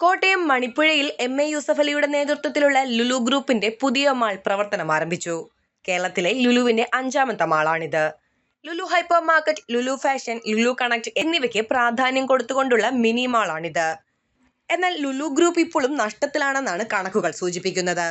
കോട്ടയം മണിപ്പുഴയിൽ M A യൂസഫലിയുടെ നേതൃത്വത്തിലുള്ള ലുലു ഗ്രൂപ്പിന്റെ പുതിയ മാൾ പ്രവർത്തനം ആരംഭിച്ചു. കേരളത്തിലെ ലുലുവിന്റെ അഞ്ചാമത്തെ മാളാണിത്. Lulu hypermarket Lulu fashion Lulu connect എന്നിവയ്ക്ക് പ്രാധാന്യം കൊടുത്തുകൊണ്ടുള്ള മിനി മാളാണിത്. എന്നാൽ ലുലു ഗ്രൂപ്പ് ഇപ്പോഴും നഷ്ടത്തിലാണെന്നാണ് കണക്കുകൾ സൂചിപ്പിക്കുന്നത്.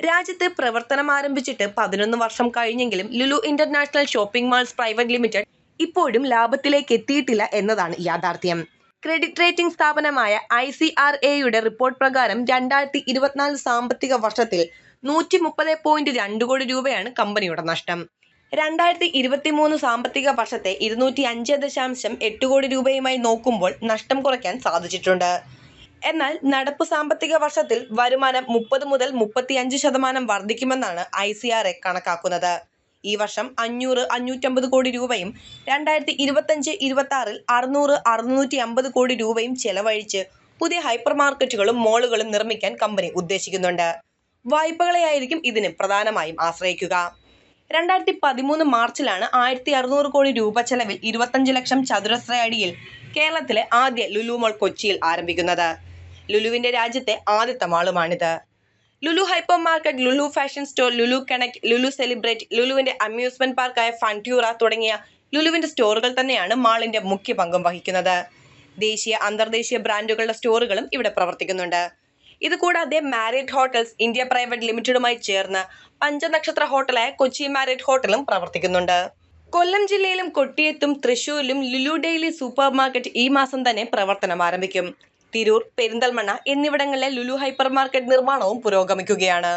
രാജ്യത്ത് പ്രവർത്തനം ആരംഭിച്ചിട്ട് പതിനൊന്ന് വർഷം കഴിഞ്ഞെങ്കിലും Lulu international shopping malls private limited ഇപ്പോഴും ലാഭത്തിലേക്ക് എത്തിയിട്ടില്ല എന്നതാണ് യാഥാർത്ഥ്യം. ക്രെഡിറ്റ് റേറ്റിംഗ് സ്ഥാപനമായ ഐ സി ആർ എയുടെ റിപ്പോർട്ട് പ്രകാരം രണ്ടായിരത്തി ഇരുപത്തിനാല് സാമ്പത്തിക വർഷത്തിൽ നൂറ്റി മുപ്പത് പോയിന്റ് രണ്ട് കോടി രൂപയാണ് കമ്പനിയുടെ നഷ്ടം. രണ്ടായിരത്തി ഇരുപത്തി മൂന്ന് സാമ്പത്തിക വർഷത്തെ ഇരുന്നൂറ്റി അഞ്ച് ദശാംശം എട്ട് കോടി രൂപയുമായി നോക്കുമ്പോൾ നഷ്ടം കുറയ്ക്കാൻ സാധിച്ചിട്ടുണ്ട്. എന്നാൽ നടപ്പ് സാമ്പത്തിക വർഷത്തിൽ വരുമാനം മുപ്പത് മുതൽ മുപ്പത്തിയഞ്ച് ശതമാനം വർദ്ധിക്കുമെന്നാണ് ഐ സി ആർ എ കണക്കാക്കുന്നത്. ഈ വർഷം അഞ്ഞൂറ് അഞ്ഞൂറ്റമ്പത് കോടി രൂപയും രണ്ടായിരത്തി ഇരുപത്തഞ്ച് ഇരുപത്തി ആറിൽ അറുന്നൂറ് അറുന്നൂറ്റി അമ്പത് കോടി രൂപയും ചെലവഴിച്ച് പുതിയ ഹൈപ്പർ മാർക്കറ്റുകളും മോളുകളും നിർമ്മിക്കാൻ കമ്പനി ഉദ്ദേശിക്കുന്നുണ്ട്. വായ്പകളെയായിരിക്കും ഇതിന് പ്രധാനമായും ആശ്രയിക്കുക. രണ്ടായിരത്തി പതിമൂന്ന് മാർച്ചിലാണ് ആയിരത്തി അറുന്നൂറ് കോടി രൂപ ചെലവിൽ ഇരുപത്തഞ്ച് ലക്ഷം ചതുരശ്ര അടിയിൽ കേരളത്തിലെ ആദ്യ ലുലു മോൾ കൊച്ചിയിൽ ആരംഭിക്കുന്നത്. ലുലുവിന്റെ രാജ്യത്തെ ആദ്യത്തെ മാളുമാണിത്. Lulu hypermarket Lulu fashion store Lulu connect Lulu celebrate ലുലുവിന്റെ amusement പാർക്കായ ഫൺട്യൂറ തുടങ്ങിയ ലുലുവിന്റെ സ്റ്റോറുകൾ തന്നെയാണ് മാളിന്റെ മുഖ്യ പങ്കും വഹിക്കുന്നത്. ദേശീയ അന്തർദേശീയ ബ്രാൻഡുകളുടെ സ്റ്റോറുകളും ഇവിടെ പ്രവർത്തിക്കുന്നുണ്ട്. ഇതുകൂടാതെ മാരിയറ്റ് ഹോട്ടൽസ് ഇന്ത്യ പ്രൈവറ്റ് ലിമിറ്റഡുമായി ചേർന്ന് പഞ്ചനക്ഷത്ര ഹോട്ടലായ കൊച്ചി മാരിയറ്റ് ഹോട്ടലും പ്രവർത്തിക്കുന്നുണ്ട്. കൊല്ലം ജില്ലയിലും കൊട്ടിയത്തും തൃശൂരിലും ലുലു ഡെയിലി സൂപ്പർ മാർക്കറ്റ് ഈ മാസം തന്നെ പ്രവർത്തനം ആരംഭിക്കും. തിരൂർ പെരിന്തൽമണ്ണ എന്നിവിടങ്ങളിലെ ലുലു ഹൈപ്പർ മാർക്കറ്റ് നിർമ്മാണവും പുരോഗമിക്കുകയാണ്.